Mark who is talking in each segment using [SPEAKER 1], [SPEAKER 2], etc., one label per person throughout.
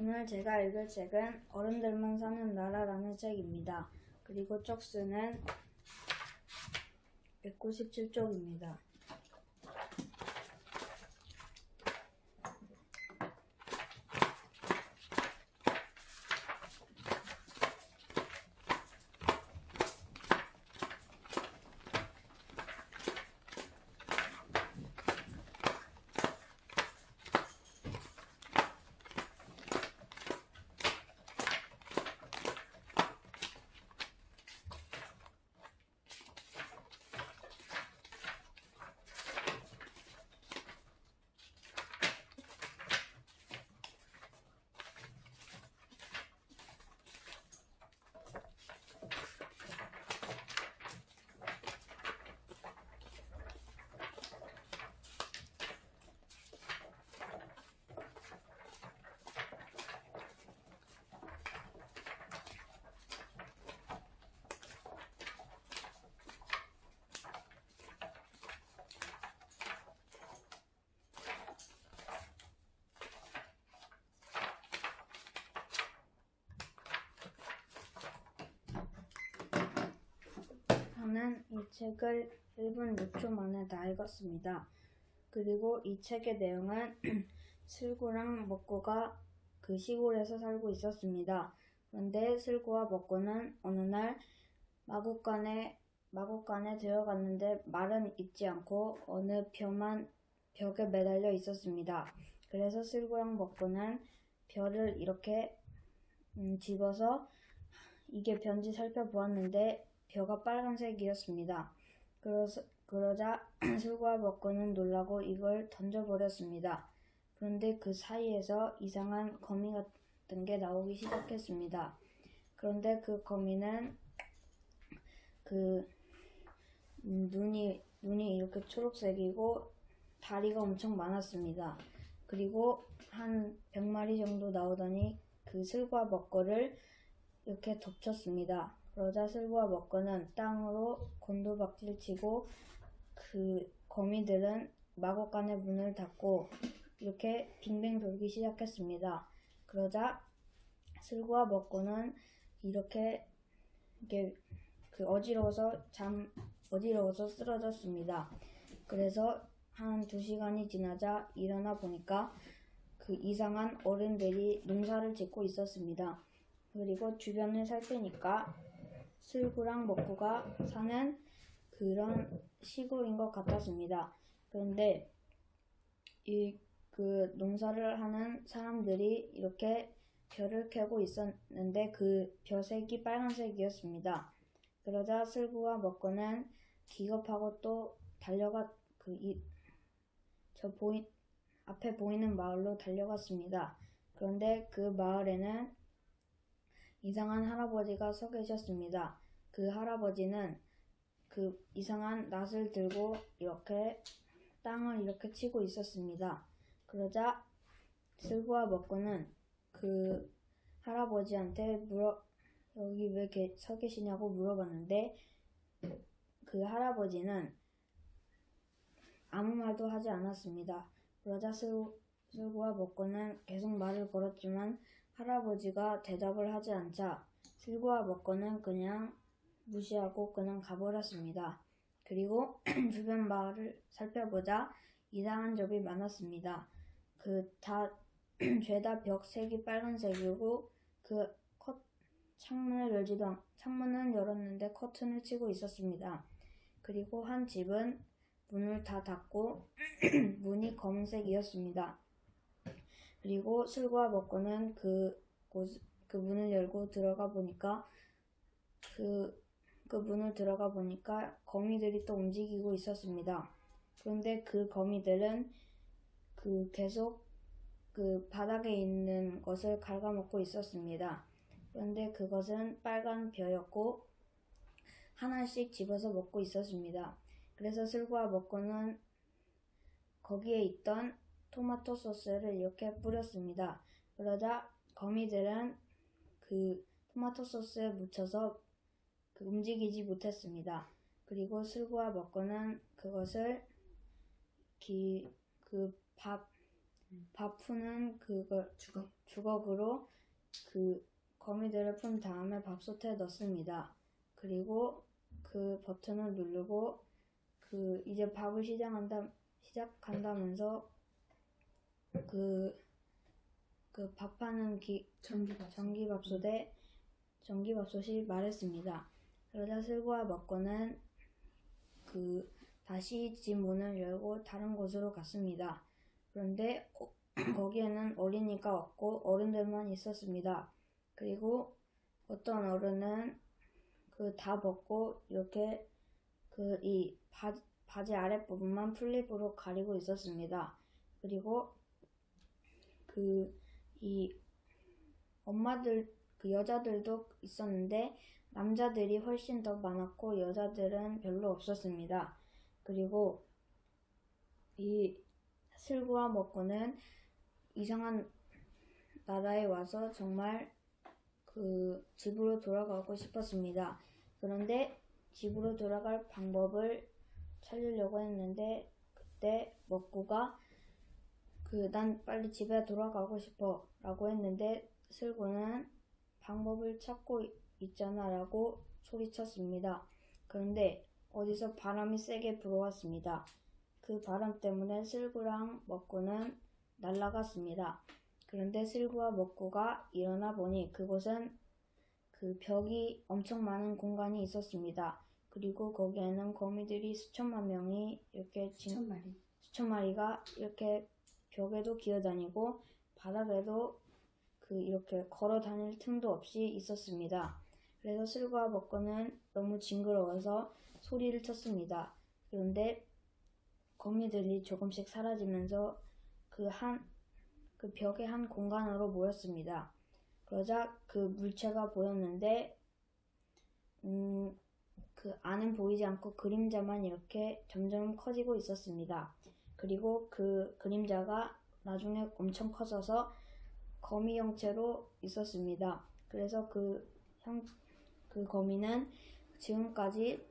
[SPEAKER 1] 오늘 제가 읽을 책은 어른들만 사는 나라라는 책입니다. 그리고 쪽수는 197쪽입니다. 저는 이 책을 1분 6초 만에 다 읽었습니다. 그리고 이 책의 내용은 슬구랑 먹고가 그 시골에서 살고 있었습니다. 그런데 슬구와 먹고는 어느 날 마구간에 마구간에 들어갔는데 말은 잊지 않고 어느 벼만 벽에 매달려 있었습니다. 그래서 슬구랑 먹고는 벼를 이렇게 음, 집어서 이게 변지 살펴보았는데 벼가 빨간색이었습니다. 그러서, 그러자 슬과 먹고는 놀라고 이걸 던져버렸습니다. 그런데 그 사이에서 이상한 거미 같은 게 나오기 시작했습니다. 그런데 그 거미는 그 음, 눈이 눈이 이렇게 초록색이고 다리가 엄청 많았습니다. 그리고 한 100마리 정도 나오더니 그 슬과 먹거를 이렇게 덮쳤습니다. 슬과 먹거는 땅으로 곤두박질 치고 그 거미들은 마곡간의 문을 닫고 이렇게 빙빙 돌기 시작했습니다. 그러자 슬과 먹고는 이렇게 이게 그 어지러워서 잠 어지러워서 쓰러졌습니다. 그래서 한 두 시간이 지나자 일어나 보니까 그 이상한 어른들이 농사를 짓고 있었습니다. 그리고 주변을 살피니까 슬구랑 먹구가 사는 그런 시골인 것 같았습니다. 그런데 이 그 농사를 하는 사람들이 이렇게 벼를 캐고 있었는데 그 벼색이 빨간색이었습니다. 그러자 슬구와 먹구는 기겁하고 또 달려가 그 이 저 보이 앞에 보이는 마을로 달려갔습니다. 그런데 그 마을에는 이상한 할아버지가 서 계셨습니다. 그 할아버지는 그 이상한 낫을 들고 이렇게 땅을 이렇게 치고 있었습니다. 그러자 슬구와 먹고는 그 할아버지한테 물어 여기 왜 서 계시냐고 물어봤는데 그 할아버지는 아무 말도 하지 않았습니다. 그러자 슬- 슬구와 먹고는 계속 말을 걸었지만 할아버지가 대답을 하지 않자 슬구와 먹고는 그냥 무시하고 그냥 가버렸습니다. 그리고 주변 마을을 살펴보자 이상한 점이 많았습니다. 그 다 죄다 벽 색이 빨간색이고 그 컷, 창문을 열지도 않, 창문은 열었는데 커튼을 치고 있었습니다. 그리고 한 집은 문을 다 닫고 문이 검은색이었습니다. 그리고 술과 먹고는 그, 곳, 그 문을 열고 들어가 보니까 그, 그 문을 들어가 보니까 거미들이 또 움직이고 있었습니다. 그런데 그 거미들은 그 계속 그 바닥에 있는 것을 갉아먹고 있었습니다. 그런데 그것은 빨간 벼였고 하나씩 집어서 먹고 있었습니다. 그래서 슬과 먹고는 거기에 있던 토마토 소스를 이렇게 뿌렸습니다. 그러자 거미들은 그 토마토 소스에 묻혀서 그 움직이지 못했습니다. 그리고 슬과 먹고는 그것을 기, 그 밥, 밥 푸는 그걸
[SPEAKER 2] 주걱
[SPEAKER 1] 주걱으로 그 거미들을 푼 다음에 밥솥에 넣습니다. 그리고 그 버튼을 누르고 그 이제 밥을 시작한다 시작한다면서 그 그 밥하는 기,
[SPEAKER 2] 전기밥.
[SPEAKER 1] 전기밥솥에 전기밥솥이 말했습니다. 그러자 슬구와 먹고는 그 다시 집 문을 열고 다른 곳으로 갔습니다. 그런데 어, 거기에는 어린이가 없고 어른들만 있었습니다. 그리고 어떤 어른은 그다 벗고 이렇게 그 이 바지 아랫부분만 플립으로 가리고 있었습니다. 그리고 그 이 엄마들 그 여자들도 있었는데 남자들이 훨씬 더 많았고 여자들은 별로 없었습니다. 그리고 이 슬구와 먹고는 이상한 나라에 와서 정말 그 집으로 돌아가고 싶었습니다. 그런데 집으로 돌아갈 방법을 찾으려고 했는데 그때 먹구가 그 난 빨리 집에 돌아가고 싶어 라고 했는데 슬구는 방법을 찾고 있잖아 라고 소리쳤습니다. 그런데 어디서 바람이 세게 불어왔습니다. 그 바람 때문에 슬구랑 먹구는 날아갔습니다. 그런데 슬구와 먹구가 일어나 보니 그곳은 그 벽이 엄청 많은 공간이 있었습니다. 그리고 거기에는 거미들이 수천만 명이 이렇게 진,
[SPEAKER 2] 천 마리.
[SPEAKER 1] 수천 마리가 이렇게 벽에도 기어다니고 바닥에도 그 이렇게 걸어 다닐 틈도 없이 있었습니다. 그래서 슬과 먹고는 너무 징그러워서 소리를 쳤습니다. 그런데 거미들이 조금씩 사라지면서 그 한, 그 벽의 한 공간으로 모였습니다. 그러자 그 물체가 보였는데, 음, 그 안은 보이지 않고 그림자만 이렇게 점점 커지고 있었습니다. 그리고 그 그림자가 나중에 엄청 커져서 거미 형체로 있었습니다. 그래서 그 형, 그 거미는 지금까지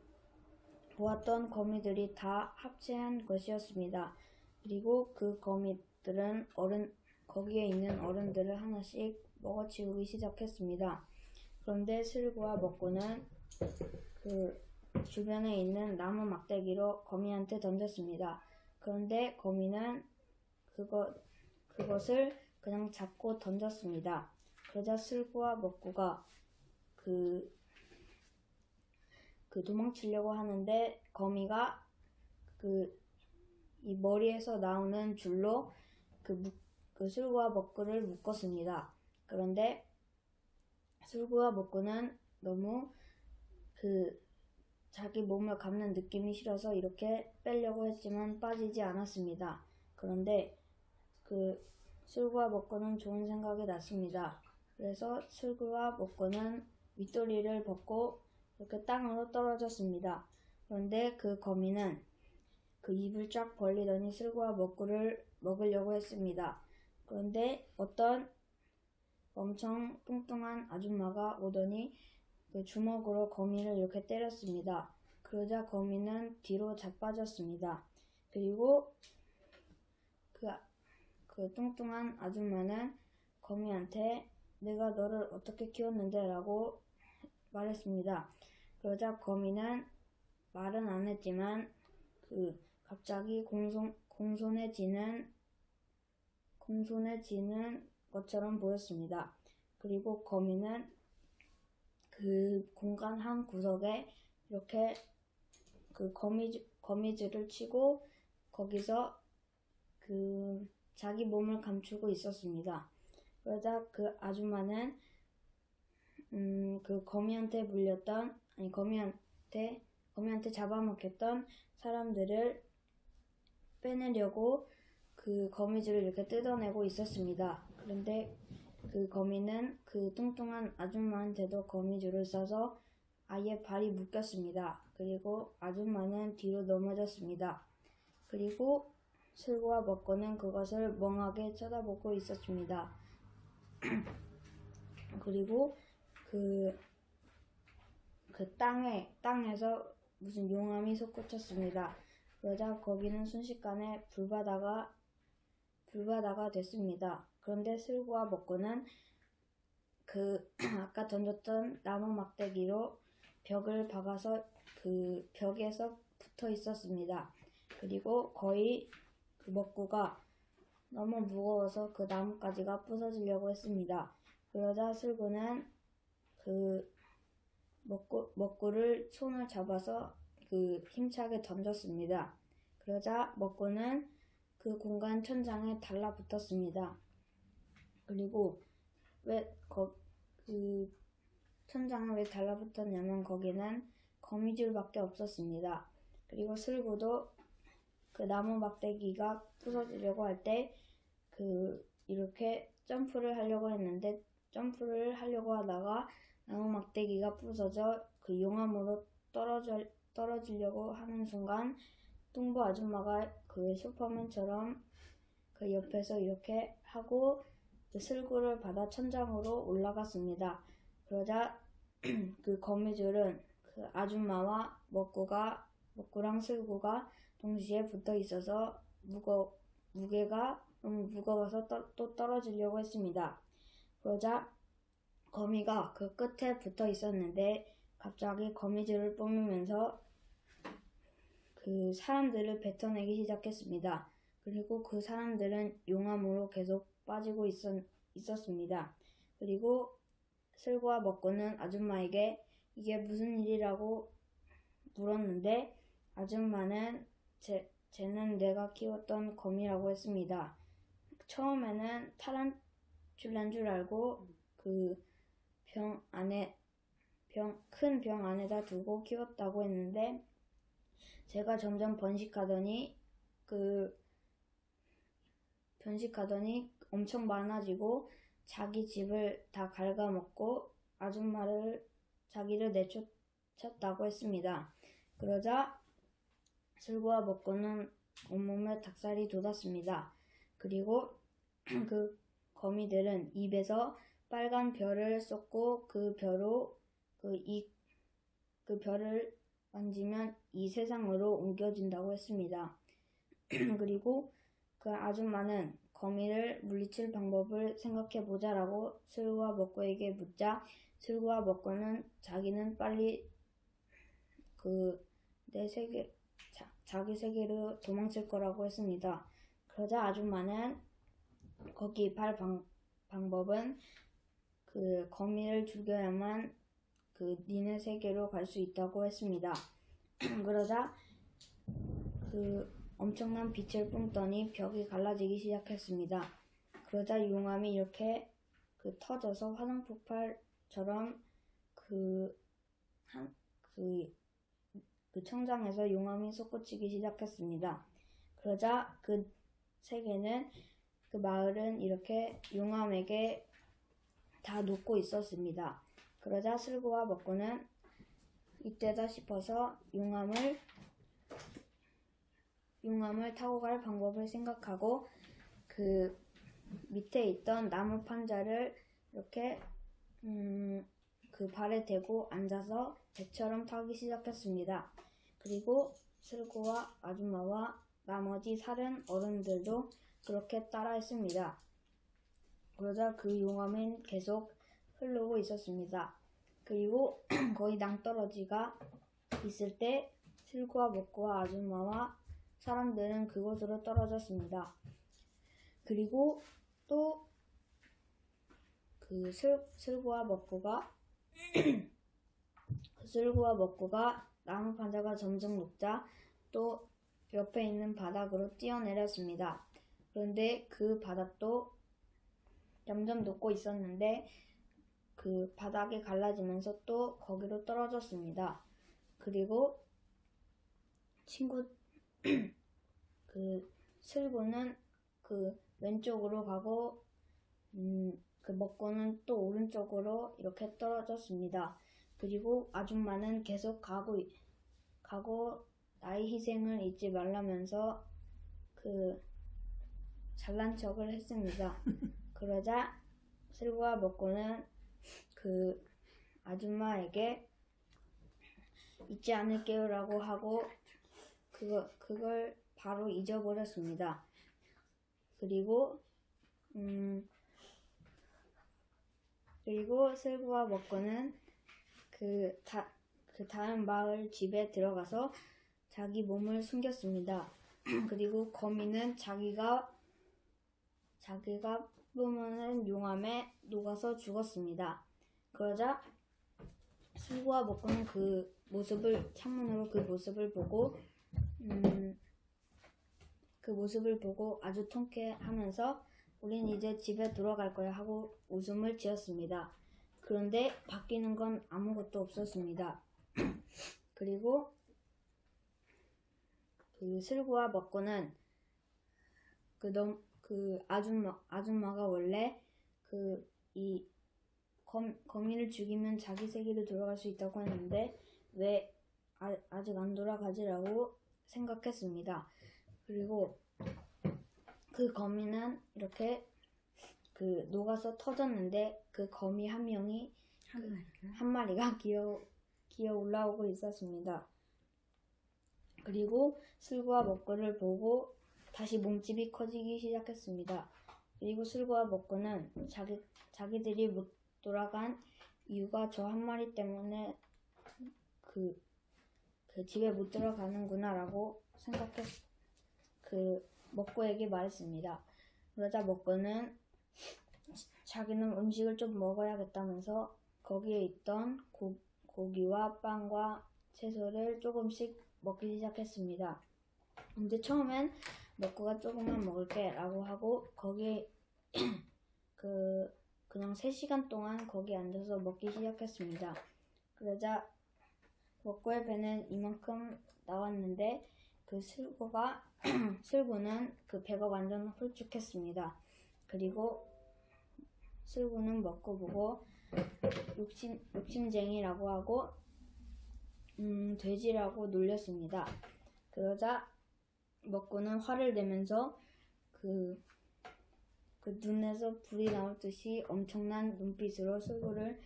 [SPEAKER 1] 보았던 거미들이 다 합체한 것이었습니다. 그리고 그 거미들은 어른, 거기에 있는 어른들을 하나씩 먹어치우기 시작했습니다. 그런데 슬구와 먹고는 그 주변에 있는 나무 막대기로 거미한테 던졌습니다. 그런데 거미는 그것, 그것을 그냥 잡고 던졌습니다. 그러자 슬구와 먹구가 그, 그 도망치려고 하는데 거미가 그 이 머리에서 나오는 줄로 그, 묵, 그 술구와 먹구를 묶었습니다. 그런데 술구와 먹구는 너무 그 자기 몸을 감는 느낌이 싫어서 이렇게 빼려고 했지만 빠지지 않았습니다. 그런데 그 술구와 먹고는 좋은 생각이 났습니다. 그래서 술구와 먹고는 윗도리를 벗고 이렇게 땅으로 떨어졌습니다. 그런데 그 거미는 그 입을 쫙 벌리더니 술구와 먹구를 먹으려고 했습니다. 그런데 어떤 엄청 뚱뚱한 아줌마가 오더니 그 주먹으로 거미를 이렇게 때렸습니다. 그러자 거미는 뒤로 자빠졌습니다. 그리고 그, 그 뚱뚱한 아줌마는 거미한테 내가 너를 어떻게 키웠는데 라고 말했습니다. 그러자 거미는 말은 안 했지만 그 갑자기 공손, 공손해지는 공손해지는 것처럼 보였습니다. 그리고 거미는 그 공간 한 구석에 이렇게 그 거미줄, 거미줄을 치고 거기서 그 자기 몸을 감추고 있었습니다. 그러자 그 아줌마는 음, 그 거미한테 물렸던 아니 거미한테 거미한테 잡아먹혔던 사람들을 빼내려고 그 거미줄을 이렇게 뜯어내고 있었습니다. 그런데 그 거미는 그 뚱뚱한 아줌마한테도 거미줄을 써서 아예 발이 묶였습니다. 그리고 아줌마는 뒤로 넘어졌습니다. 그리고 슬구와 먹고는 그것을 멍하게 쳐다보고 있었습니다. 그리고 그, 그 땅에, 땅에서 무슨 용암이 솟구쳤습니다. 그러자 거기는 순식간에 불바다가, 불바다가 됐습니다. 그런데 슬구와 먹구는 그 아까 던졌던 나무 막대기로 벽을 박아서 그 벽에서 붙어 있었습니다. 그리고 거의 그 먹구가 너무 무거워서 그 나뭇가지가 부서지려고 했습니다. 그러자 슬구는 그 먹구, 먹구를 손을 잡아서 그 힘차게 던졌습니다. 그러자 먹구는 그 공간 천장에 달라붙었습니다. 그리고 왜그 천장에 왜 달라붙었냐면 거기는 거미줄밖에 없었습니다. 그리고 슬구도 그 나무 막대기가 부서지려고 할 때 그 이렇게 점프를 하려고 했는데 점프를 하려고 하다가 나무 막대기가 부서져 그 용암으로 떨어져 떨어지려고 하는 순간 뚱보 아줌마가 그 슈퍼맨처럼 그 옆에서 이렇게 하고 그 슬구를 받아 천장으로 올라갔습니다. 그러자 그 거미줄은 그 아줌마와 먹구가 먹구랑 슬구가 동시에 붙어 있어서 무거 무게가 너무 무거워서 떠, 또 떨어지려고 했습니다. 그러자 거미가 그 끝에 붙어 있었는데 갑자기 거미줄을 뿜으면서 그 사람들을 뱉어내기 시작했습니다. 그리고 그 사람들은 용암으로 계속 빠지고 있었, 있었습니다. 그리고 슬과 먹고는 아줌마에게 이게 무슨 일이라고 물었는데 아줌마는 제, 쟤는 내가 키웠던 거미라고 했습니다. 처음에는 타란툴라인 줄 알고 그 병 안에 병, 큰 병 안에다 두고 키웠다고 했는데 제가 점점 번식하더니 그 번식하더니 엄청 많아지고 자기 집을 다 갉아먹고 아줌마를 자기를 내쫓았다고 했습니다. 그러자 슬구와 먹고는 온몸에 닭살이 돋았습니다. 그리고 그 거미들은 입에서 빨간 별을 쏟고 그 별로 그이그 별을 만지면 이 세상으로 옮겨진다고 했습니다. 그리고 그 아줌마는 거미를 물리칠 방법을 생각해 보자라고 슬구와 먹고에게 묻자 슬구와 먹고는 자기는 빨리 그 내 세계 자, 자기 세계로 도망칠 거라고 했습니다. 그러자 아줌마는 거기 발 방, 방법은 그 거미를 죽여야만 그 니네 세계로 갈 수 있다고 했습니다. 그러자 그 엄청난 빛을 뿜더니 벽이 갈라지기 시작했습니다. 그러자 용암이 이렇게 그 터져서 화산 폭발처럼 그, 한, 그, 그 청장에서 용암이 솟구치기 시작했습니다. 그러자 그 세계는 그 마을은 이렇게 용암에게 다 녹고 있었습니다. 그러자 슬구와 먹고는 이때다 싶어서 용암을 용암을 타고 갈 방법을 생각하고 그 밑에 있던 나무 판자를 이렇게 음, 그 발에 대고 앉아서 배처럼 타기 시작했습니다. 그리고 슬구와 아줌마와 나머지 사른 어른들도 그렇게 따라했습니다. 그러자 그 용암은 계속 흐르고 있었습니다. 그리고 거의 낭떠러지가 있을 때 슬구와 먹구와 아줌마와 사람들은 그곳으로 떨어졌습니다. 그리고 또 그 슬구와 먹구가 그 슬구와 먹구가 나무 판자가 점점 높자 또 옆에 있는 바닥으로 뛰어내렸습니다. 그런데 그 바닥도 점점 높고 있었는데 그 바닥이 갈라지면서 또 거기로 떨어졌습니다. 그리고 친구 그 슬구는 그 왼쪽으로 가고 음, 그 먹고는 또 오른쪽으로 이렇게 떨어졌습니다. 그리고 아줌마는 계속 가고 가고 나의 희생을 잊지 말라면서 그 잘난 척을 했습니다. 그러자 슬구와 먹고는 그 아줌마에게 잊지 않을게요라고 하고 그거 그걸 바로 잊어버렸습니다. 그리고 음, 그리고 슬구와 먹고는 그, 다, 그 다음 마을 집에 들어가서 자기 몸을 숨겼습니다. 그리고 거미는 자기가 자기가 뿜어낸 용암에 녹아서 죽었습니다. 그러자 슬구와 먹고는 그 모습을 창문으로 그 모습을 보고 음, 그 모습을 보고 아주 통쾌하면서 우린 이제 집에 돌아갈 거야 하고 웃음을 지었습니다. 그런데 바뀌는 건 아무것도 없었습니다. 그리고 그 슬구와 먹고는 그, 넘, 그 아줌마, 아줌마가 원래 그 이 거미를 죽이면 자기 세계로 돌아갈 수 있다고 했는데 왜 아, 아직 안 돌아가지라고 생각했습니다. 그리고 그 거미는 이렇게 그 녹아서 터졌는데 그 거미 한 명이
[SPEAKER 2] 한 마리가
[SPEAKER 1] 한 마리가 기어 기어 올라오고 있었습니다. 그리고 슬구와 먹구를 보고 다시 몸집이 커지기 시작했습니다. 그리고 슬구와 먹구는 자기 자기들이 못 돌아간 이유가 저 한 마리 때문에 그, 그 집에 못 들어가는구나라고 생각했 그 먹구에게 말했습니다. 그러자 먹구는 자기는 음식을 좀 먹어야겠다면서 거기에 있던 고, 고기와 빵과 채소를 조금씩 먹기 시작했습니다. 근데 처음엔 먹구가 조금만 먹을게 라고 하고 거기에 그 그냥 3시간 동안 거기 앉아서 먹기 시작했습니다. 그러자 먹구의 배는 이만큼 나왔는데 그 슬구가 슬구는 그 배가 완전 홀쭉했습니다. 그리고 슬구는 먹고 보고 욕심, 욕심쟁이라고 하고 음, 돼지라고 놀렸습니다. 그러자 먹고는 화를 내면서 그, 그 눈에서 불이 나올 듯이 엄청난 눈빛으로 슬구를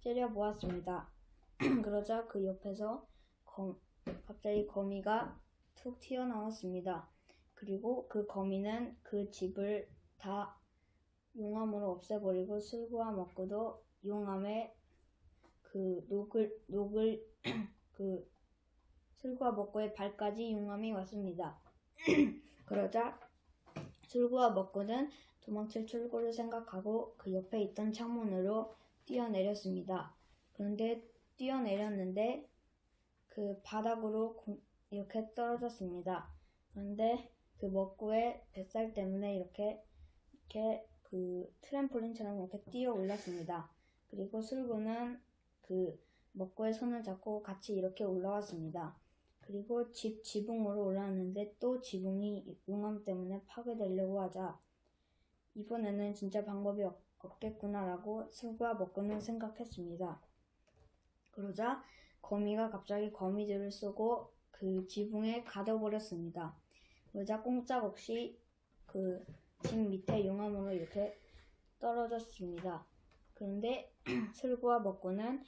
[SPEAKER 1] 째려보았습니다. 그러자 그 옆에서 검, 갑자기 거미가 툭 튀어나왔습니다. 그리고 그 거미는 그 집을 다 용암으로 없애버리고 슬구와 먹고도 용암에 그 녹을 녹을 그 슬구와 먹고의 발까지 용암이 왔습니다. 그러자 슬구와 먹고는 도망칠 출구를 생각하고 그 옆에 있던 창문으로 뛰어내렸습니다. 그런데 뛰어내렸는데 그 바닥으로 공- 이렇게 떨어졌습니다. 그런데 그 먹구의 뱃살 때문에 이렇게 이렇게 그 트램폴린처럼 이렇게 뛰어 올랐습니다. 그리고 슬구는 그 먹구의 손을 잡고 같이 이렇게 올라왔습니다. 그리고 집 지붕으로 올라왔는데 또 지붕이 용암 때문에 파괴되려고 하자 이번에는 진짜 방법이 없, 없겠구나라고 슬구와 먹구는 생각했습니다. 그러자 거미가 갑자기 거미줄을 쏘고 그 지붕에 가둬버렸습니다. 그러자 꼼짝없이 그 집 밑에 용암으로 이렇게 떨어졌습니다. 그런데 슬구와 먹고는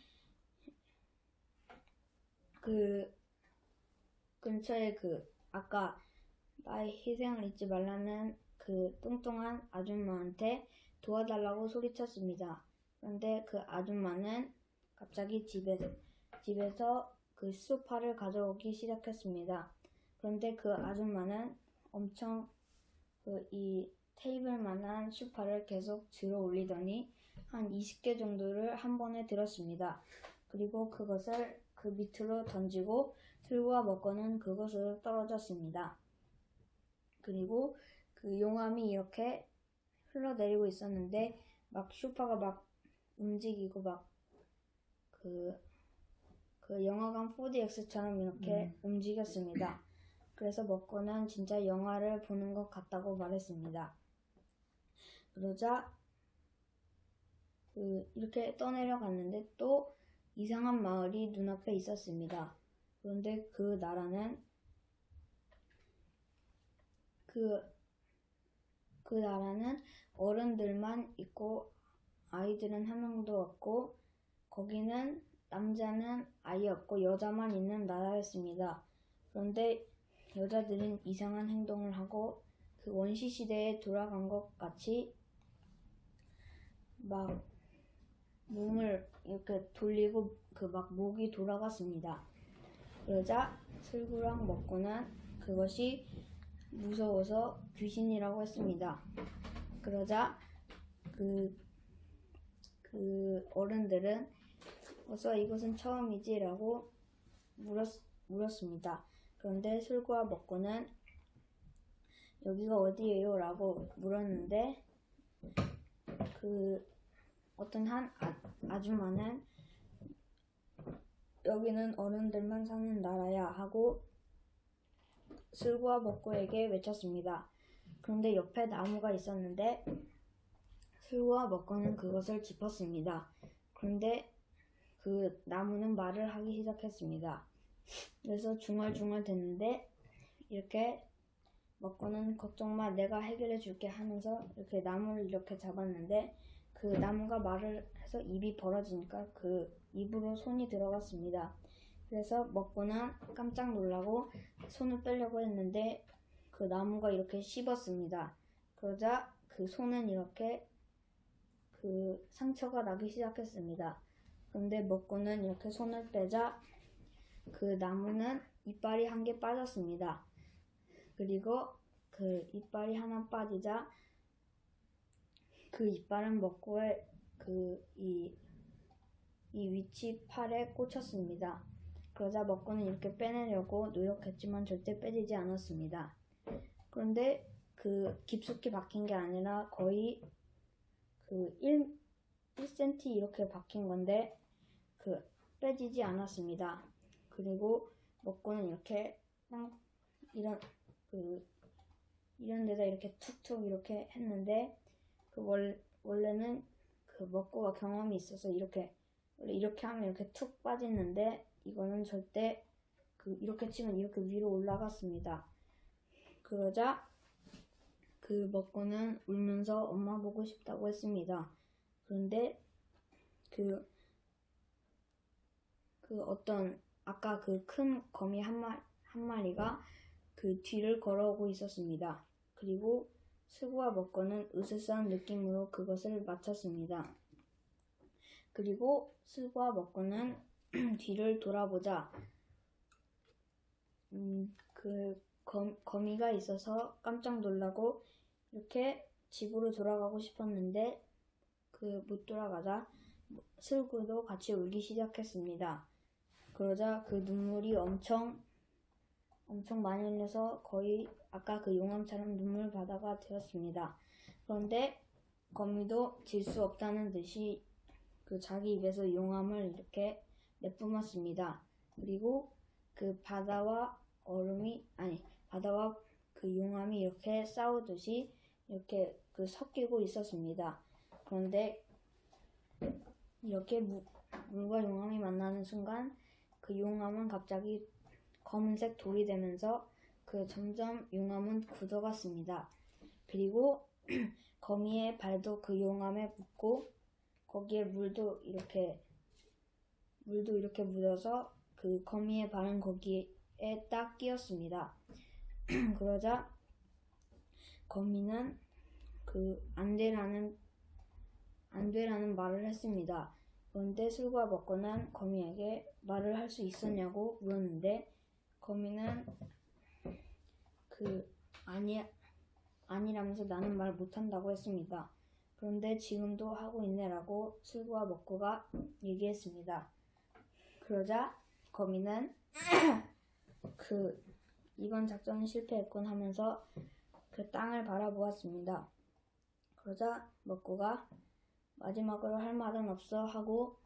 [SPEAKER 1] 그 근처에 그 아까 나의 희생을 잊지 말라는 그 뚱뚱한 아줌마한테 도와달라고 소리쳤습니다. 그런데 그 아줌마는 갑자기 집에, 집에서 그 수파를 가져오기 시작했습니다. 그런데 그 아줌마는 엄청 그 이 테이블만한 수파를 계속 들어 올리더니 한 20개 정도를 한 번에 들었습니다. 그리고 그것을 그 밑으로 던지고 슬구와 먹고는 그것으로 떨어졌습니다. 그리고 그 용암이 이렇게 흘러내리고 있었는데 막 슈퍼가 막 움직이고 막 그 그 영화관 4DX처럼 이렇게 움직였습니다. 그래서 먹고는 진짜 영화를 보는 것 같다고 말했습니다. 그러자 그 이렇게 떠내려갔는데 또 이상한 마을이 눈앞에 있었습니다. 그런데 그 나라는 그, 그 나라는 어른들만 있고 아이들은 한 명도 없고 거기는 남자는 아예 없고 여자만 있는 나라였습니다. 그런데 여자들은 이상한 행동을 하고 그 원시 시대에 돌아간 것 같이 막 몸을 이렇게 돌리고 그 막 목이 돌아갔습니다. 그러자 슬구랑 먹고는 그것이 무서워서 귀신이라고 했습니다. 그러자 그, 그 어른들은 어서 이것은 처음이지 라고 물었, 물었습니다. 그런데 슬구와 먹고는 여기가 어디예요? 라고 물었는데 그 어떤 한 아, 아줌마는 여기는 어른들만 사는 나라야 하고 슬구와 먹고에게 외쳤습니다. 그런데 옆에 나무가 있었는데 슬구와 먹고는 그것을 짚었습니다. 그런데 그 나무는 말을 하기 시작했습니다. 그래서 중얼중얼 됐는데 이렇게 먹고는 걱정 마 내가 해결해 줄게 하면서 이렇게 나무를 이렇게 잡았는데 그 나무가 말을 해서 입이 벌어지니까 그 입으로 손이 들어갔습니다. 그래서 먹고는 깜짝 놀라고 손을 빼려고 했는데 그 나무가 이렇게 씹었습니다. 그러자 그 손은 이렇게 그 상처가 나기 시작했습니다. 그런데 먹고는 이렇게 손을 빼자 그 나무는 이빨이 한 개 빠졌습니다. 그리고 그 이빨이 하나 빠지자 그 이빨은 먹고의 그이 이 위치 팔에 꽂혔습니다. 그러자 먹고는 이렇게 빼내려고 노력했지만 절대 빼지지 않았습니다. 그런데 그 깊숙이 박힌 게 아니라 거의 그 1, 1cm 이렇게 박힌 건데 그 빼지지 않았습니다. 그리고 먹고는 이렇게 땅 이런 그 이런 데다 이렇게 툭툭 이렇게 했는데 그 월, 원래는 그 먹고가 경험이 있어서 이렇게 원래 이렇게 하면 이렇게 툭 빠지는데 이거는 절대 그 이렇게 치면 이렇게 위로 올라갔습니다. 그러자 그 먹고는 울면서 엄마 보고 싶다고 했습니다. 그런데 그, 그 어떤 아까 그 큰 거미 한, 마, 한 마리가 그 뒤를 걸어오고 있었습니다. 그리고 스구와 먹고는 으스스한 느낌으로 그것을 마쳤습니다. 그리고 스구와 먹고는 뒤를 돌아보자 음, 그 검, 거미가 있어서 깜짝 놀라고 이렇게 집으로 돌아가고 싶었는데 그 못 돌아가자 슬구도 같이 울기 시작했습니다. 그러자 그 눈물이 엄청 엄청 많이 흘려서 거의 아까 그 용암처럼 눈물 바다가 되었습니다. 그런데 거미도 질 수 없다는 듯이 그 자기 입에서 용암을 이렇게 내뿜었습니다. 그리고 그 바다와 얼음이 아니 바다와 그 용암이 이렇게 싸우듯이 이렇게 그 섞이고 있었습니다. 그런데 이렇게 무, 물과 용암이 만나는 순간 그 용암은 갑자기 검은색 돌이 되면서 그 점점 용암은 굳어갔습니다. 그리고 거미의 발도 그 용암에 묻고 거기에 물도 이렇게 물도 이렇게 묻어서 그 거미의 발은 거기에 딱 끼었습니다. 그러자 거미는 그 안 되라는 안 되라는 말을 했습니다. 그런데 술과 먹고는 거미에게 말을 할 수 있었냐고 물었는데 거미는 그 아니 아니라면서 나는 말 못한다고 했습니다. 그런데 지금도 하고 있네라고 술과 먹고가 얘기했습니다. 그러자 거미는 그 이번 작전은 실패했군 하면서 그 땅을 바라보았습니다. 그러자 먹고가 마지막으로 할 말은 없어 하고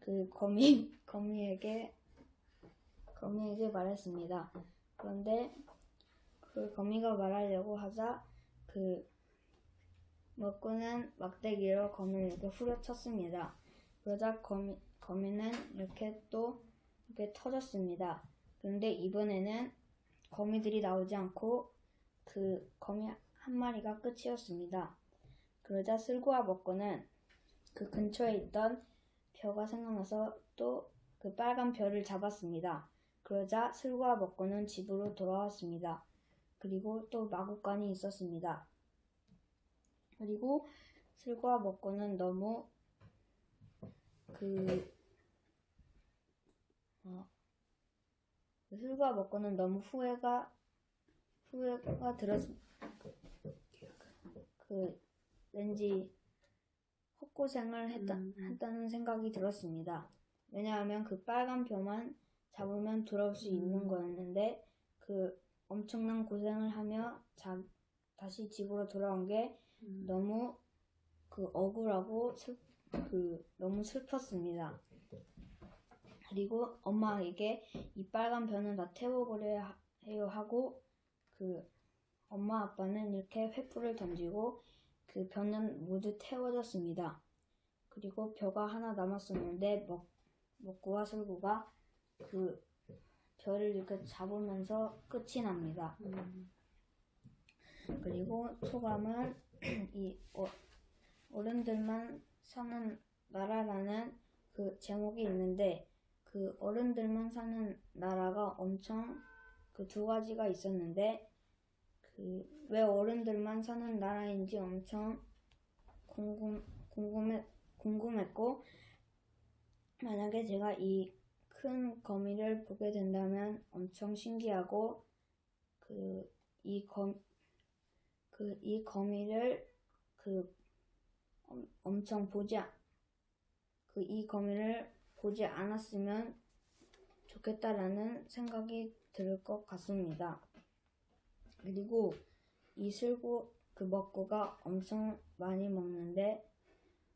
[SPEAKER 1] 그 거미 거미에게 거미에게 말했습니다. 그런데 그 거미가 말하려고 하자 그 먹고는 막대기로 거미를 이렇게 후려쳤습니다. 그러자 거미, 거미는 이렇게 또 이렇게 터졌습니다. 그런데 이번에는 거미들이 나오지 않고 그 거미 한 마리가 끝이었습니다. 그러자 슬구와 먹고는 그 근처에 있던 벼가 생각나서 또 그 빨간 벼를 잡았습니다. 그러자 슬구와 먹고는 집으로 돌아왔습니다. 그리고 또 마구간이 있었습니다. 그리고 슬과 먹고는 너무 그, 어, 그 술과 먹고는 너무 후회가, 후회가 들었, 그, 왠지 헛고생을 했다,
[SPEAKER 2] 음, 음.
[SPEAKER 1] 했다는 생각이 들었습니다. 왜냐하면 그 빨간 벼만 잡으면 돌아올 수 있는
[SPEAKER 2] 음.
[SPEAKER 1] 거였는데, 그 엄청난 고생을 하며 자, 다시 집으로 돌아온 게
[SPEAKER 2] 음.
[SPEAKER 1] 너무 그 억울하고 슬, 그 너무 슬펐습니다. 그리고 엄마에게 이 빨간 변은 다 태워버려야 하- 해요 하고 그 엄마 아빠는 이렇게 횃불을 던지고 그 변은 모두 태워졌습니다. 그리고 벼가 하나 남았었는데 먹, 먹구와 슬구가 그 벼를 이렇게 잡으면서 끝이 납니다.
[SPEAKER 2] 음.
[SPEAKER 1] 그리고 소감은 이 어, 어른들만 사는 나라라는 그 제목이 있는데 그 어른들만 사는 나라가 엄청 그 두 가지가 있었는데 그 왜 어른들만 사는 나라인지 엄청 궁금 궁금해 궁금했고 만약에 제가 이 큰 거미를 보게 된다면 엄청 신기하고 그 이 검 그 이 거미를 그 엄- 엄청 보지 그 이 거미를 보지 않았으면 좋겠다라는 생각이 들 것 같습니다. 그리고 이 슬고 그 먹구가 엄청 많이 먹는데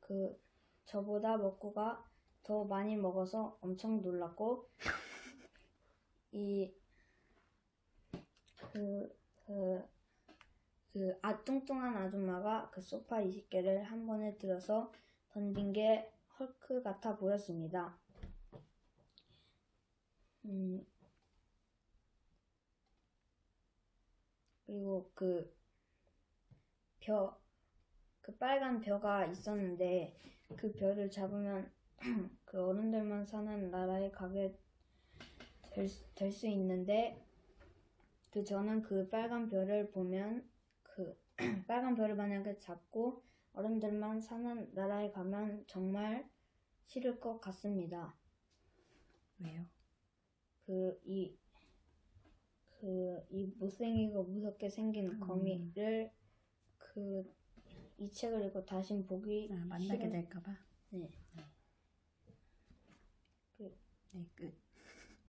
[SPEAKER 1] 그 저보다 먹구가 더 많이 먹어서 엄청 놀랐고 이 그 그 그 아, 뚱뚱한 아줌마가 그 소파 20개를 한 번에 들어서 던진 게 헐크 같아 보였습니다. 음, 그리고 그 벼, 그 빨간 벼가 있었는데 그 벼를 잡으면 그 어른들만 사는 나라에 가게 될수 있는데 그 저는 그 빨간 별을 보면 그 빨간 별을 만약에 잡고 어른들만 사는 나라에 가면 정말 싫을 것 같습니다.
[SPEAKER 2] 왜요?
[SPEAKER 1] 그 이 그 이 못생기고 무섭게 생긴
[SPEAKER 2] 음.
[SPEAKER 1] 거미를 그 이 책을 읽고 다신 보기
[SPEAKER 2] 아, 만나게
[SPEAKER 1] 싫은-
[SPEAKER 2] 될까봐.
[SPEAKER 1] 네.
[SPEAKER 2] 네, 끝.